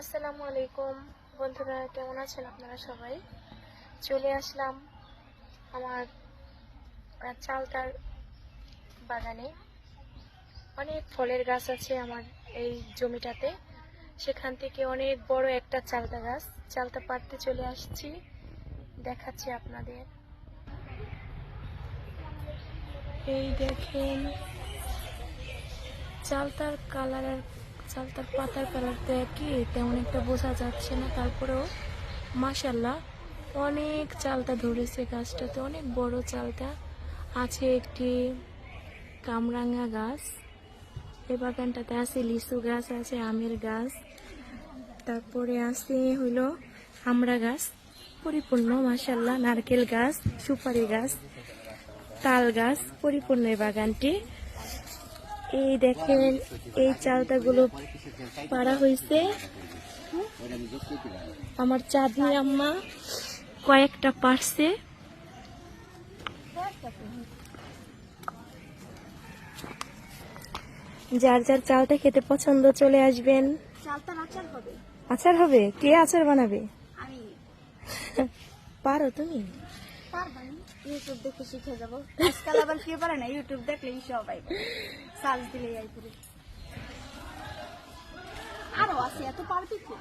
আসসালামু আলাইকুম। বন্ধুরা, কেমন আছেন আপনারা সবাই? চলে আসলাম আমার চালতার বাগানে। অনেক ফলের গাছ আছে আমার এই জমিটাতে। সেখান থেকে অনেক বড় একটা চালতা গাছ। চালতা পাড়তে চলে আসছি, দেখাচ্ছি আপনাদের। এই দেখেন, চালতার কালার আর চালতার পাতার কালার তো একই তেমন একটা বোঝা যাচ্ছে না। তারপরেও মাশাল্লাহ অনেক চালটা ধরেছে গাছটাতে, অনেক বড় চালটা। আছে একটি কামরাঙা গাছ এই বাগানটাতে আছে লিচু গাছ, আছে আমের গাছ। তারপরে আছে হইল আমড়া গাছ, পরিপূর্ণ মাশাল্লাহ নারকেল গাছ, সুপারি গাছ, তাল গাছ, পরিপূর্ণ এই বাগানটি। এই দেখেন এই চালতাগুলো পাড়া হয়েছে আমার চাঁদনি আম্মা কয়েকটা পারছে যার যার চালটা খেতে পছন্দ চলে আসবেন। আচার হবে। কে আচার বানাবে? পারো তুমি? ইউটিউব দেখে শিখে যাব। আজকাল আবার কে পারে না ইউটিউব দেখলেই সবাই সার্চ দিলেই আই পুরো আরও আছে, এত পারবি কি?